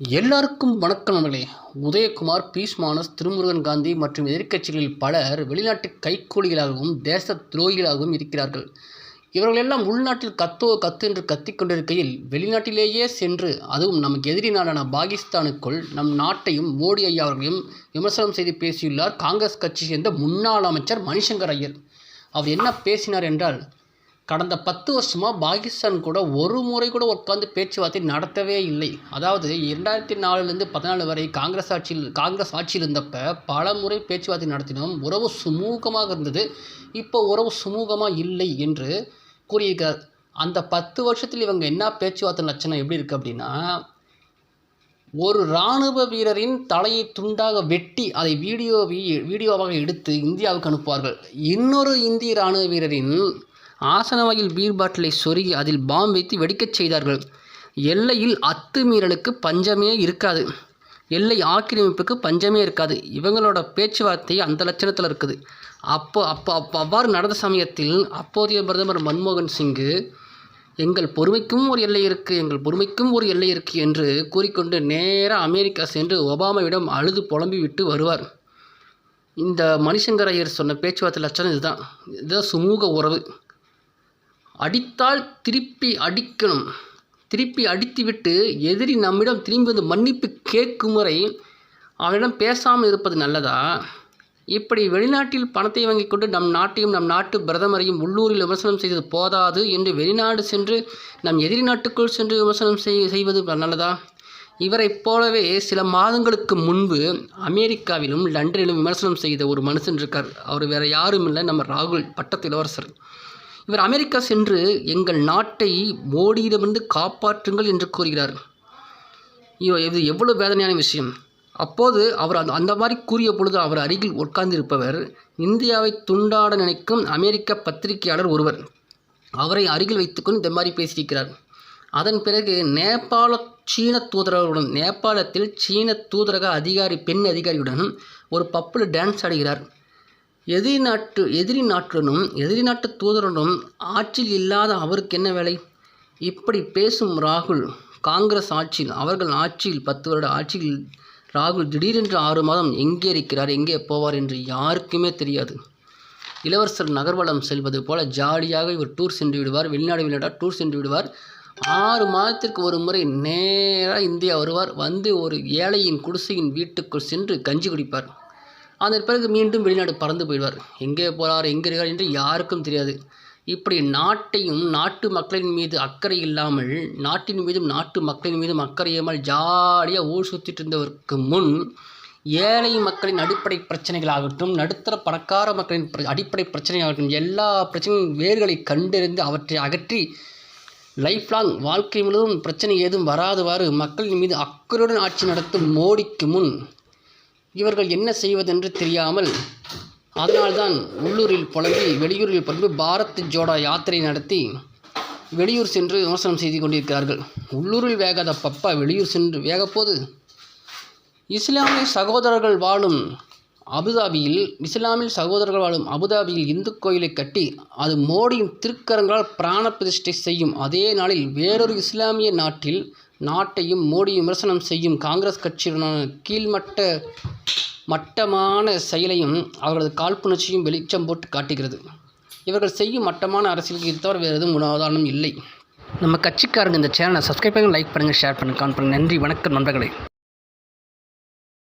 எல்லாருக்கும் வணக்கம் நண்பர்களே. உதயகுமார் பீஸ் மானஸ் திருமுருகன் காந்தி மற்றும் எதிர்க்கட்சிகளில் பலர் வெளிநாட்டு கைக்கூலிகளாகவும் தேச துரோகிகளாகவும் இருக்கிறார்கள். இவர்களெல்லாம் உள்நாட்டில் கத்தோ கத்து என்று கத்திக் கொண்டிருக்கையில் வெளிநாட்டிலேயே சென்று அதுவும் நமக்கு எதிரி நாடான பாகிஸ்தானுக்குள் நம் நாட்டையும் மோடி ஐயா அவர்களையும் விமர்சனம் செய்து பேசியுள்ளார் காங்கிரஸ் கட்சி சேர்ந்த முன்னாள் அமைச்சர் மணிசங்கர் ஐயர். அவர் என்ன பேசினார் என்றால் கடந்த பத்து வருஷமாக பாகிஸ்தான் கூட ஒரு முறை கூட உட்காந்து பேச்சுவார்த்தை நடத்தவே இல்லை. அதாவது இரண்டாயிரத்தி நாலுலேருந்து பதினாலு வரை காங்கிரஸ் ஆட்சியில் காங்கிரஸ் ஆட்சியில் இருந்தப்போ பல முறை பேச்சுவார்த்தை நடத்தினோம். உறவு சுமூகமாக இருந்தது. இப்போ உறவு சுமூகமாக இல்லை என்று கூறியிருக்கிறார். அந்த பத்து வருஷத்தில் இவங்க என்ன பேச்சுவார்த்தை லட்சணம் எப்படி இருக்குது அப்படின்னா ஒரு இராணுவ வீரரின் தலையை துண்டாக வெட்டி அதை வீடியோ வீடியோவாக எடுத்து இந்தியாவுக்கு அனுப்புவார்கள். இன்னொரு இந்திய இராணுவ வீரரின் ஆசனவாயில் பீர் பாட்டிலை சொருகி அதில் பாம் வைத்து வெடிக்கச் செய்தார்கள். எல்லையில் அத்துமீறலுக்கு பஞ்சமே இருக்காது. எல்லை ஆக்கிரமிப்புக்கு பஞ்சமே இருக்காது. இவங்களோட பேச்சுவார்த்தை அந்த லட்சணத்தில் இருக்குது. அப்போ அப்போ அப்போ அவ்வாறு நடந்த சமயத்தில் அப்போதைய பிரதமர் மன்மோகன் சிங்கு எங்கள் பொறுமைக்கும் ஒரு எல்லை இருக்குது எங்கள் பொறுமைக்கும் ஒரு எல்லை இருக்குது என்று கூறிக்கொண்டு நேராக அமெரிக்கா சென்று ஒபாமாவிடம் அழுது புலம்பி விட்டு வருவார். இந்த மணிசங்கர் ஐயர் சொன்ன பேச்சுவார்த்தை லட்சணம் இதுதான். இதுதான் சுமூக உறவு. அடித்தால் திருப்பி அடிக்கணும். திருப்பி அடித்துவிட்டு எதிரி நம்மிடம் திரும்பி வந்து மன்னிப்பு கேட்கும் வரை அவனிடம் பேசாமல் இருப்பது நல்லதா? இப்படி வெளிநாட்டில் பணத்தை வாங்கி கொண்டு நம் நாட்டையும் நம் நாட்டு பிரதமரையும் உள்ளூரில் விமர்சனம் செய்தது போதாது என்று வெளிநாடு சென்று நம் எதிரி நாட்டுக்குள் சென்று விமர்சனம் செய் செய்வது நல்லதா? இவரைப் போலவே சில மாதங்களுக்கு முன்பு அமெரிக்காவிலும் லண்டனிலும் விமர்சனம் செய்த ஒரு மனுஷன் இருக்கார். அவர் வேறு யாரும் இல்லை நம்ம ராகுல் பட்டத்து இளவரசர். இவர் அமெரிக்கா சென்று எங்கள் நாட்டை மோடியிடமிருந்து காப்பாற்றுங்கள் என்று கூறுகிறார். இது எவ்வளோ வேதனையான விஷயம். அப்போது அவர் அந்த அந்த மாதிரி கூறிய பொழுது அவர் அருகில் உட்கார்ந்திருப்பவர் இந்தியாவை துண்டாட நினைக்கும் அமெரிக்க பத்திரிகையாளர் ஒருவர். அவரை அருகில் வைத்துக்கொண்டு இந்த மாதிரி பேசியிருக்கிறார். அதன் பிறகு நேபாள சீன தூதரர்களுடன் நேபாளத்தில் சீன தூதரக அதிகாரி பெண் அதிகாரியுடன் ஒரு பப்பில் டான்ஸ் ஆடுகிறார். எதிரி நாட்டு எதிரி நாட்டுடனும் எதிரி நாட்டு தூதருடனும் ஆட்சியில் இல்லாத அவருக்கு என்ன வேலை? இப்படி பேசும் ராகுல் காங்கிரஸ் ஆட்சியில் அவர்கள் ஆட்சியில் பத்து வருட ஆட்சியில் ராகுல் திடீரென்று ஆறு மாதம் எங்கே இருக்கிறார் எங்கே போவார் என்று யாருக்குமே தெரியாது. இளவரசர் நகர்வலம் செல்வது போல ஜாலியாக இவர் டூர் சென்று விடுவார் வெளிநாடு வெளிநாடாக டூர் சென்று விடுவார். ஆறு மாதத்திற்கு ஒரு முறை நேராக இந்தியா வருவார். வந்து ஒரு ஏழையின் குடிசையின் வீட்டுக்குள் சென்று கஞ்சி குடிப்பார். அதன் பிறகு மீண்டும் வெளிநாடு பறந்து போயிடுவார். எங்கே போகிறார் எங்கே இருக்கார் என்று யாருக்கும் தெரியாது. இப்படி நாட்டையும் நாட்டு மக்களின் மீது அக்கறை இல்லாமல் நாட்டின் மீதும் நாட்டு மக்களின் மீதும் அக்கறையாமல் ஜாலியாக ஊர் சுற்றிட்டு இருந்தவருக்கு முன் ஏழை மக்களின் அடிப்படை பிரச்சனைகளாகட்டும் நடுத்தர பணக்கார மக்களின் அடிப்படை பிரச்சனையாகட்டும் எல்லா பிரச்சனையும் வேர்களை கண்டறிந்து அவற்றை அகற்றி லைஃப் லாங் வாழ்க்கை முழுவதும் பிரச்சனை ஏதும் வராதவாறு மக்களின் மீது அக்கறையுடன் ஆட்சி நடத்தும் மோடிக்கு முன் இவர்கள் என்ன செய்வதென்று தெரியாமல் அதனால்தான் உள்ளூரில் புலம்பி வெளியூரில் புலம்பி பாரத் ஜோடா யாத்திரை நடத்தி வெளியூர் சென்று விமர்சனம் செய்து கொண்டிருக்கிறார்கள். உள்ளூரில் வேகாத பப்பா வெளியூர் சென்று வேகப்போது இஸ்லாமிய சகோதரர்கள் வாழும் அபுதாபியில் இஸ்லாமில் சகோதரர்கள் வாழும் அபுதாபியில் இந்து கோயிலை கட்டி அது மோடியின் திருக்கரங்களால் பிராண பிரதிஷ்டை செய்யும் அதே நாளில் வேறொரு இஸ்லாமிய நாட்டில் நாட்டையும் மோடியும் விமர்சனம் செய்யும் காங்கிரஸ் கட்சியுடனான கீழ்மட்ட மட்டமான செயலையும் அவர்களது காழ்ப்புணர்ச்சியும் வெளிச்சம் போட்டு காட்டுகிறது. இவர்கள் செய்யும் மட்டமான அரசியலுக்கு இது தவிர வேறு எதுவும் உதாரணம் இல்லை. நம்ம கட்சிக்காரங்க இந்த சேனலை சப்ஸ்கிரைப் பண்ணுங்கள் லைக் பண்ணுங்கள் ஷேர் பண்ணுங்கள் கான் பண்ணுங்கள் நன்றி வணக்கம் நண்பர்களே.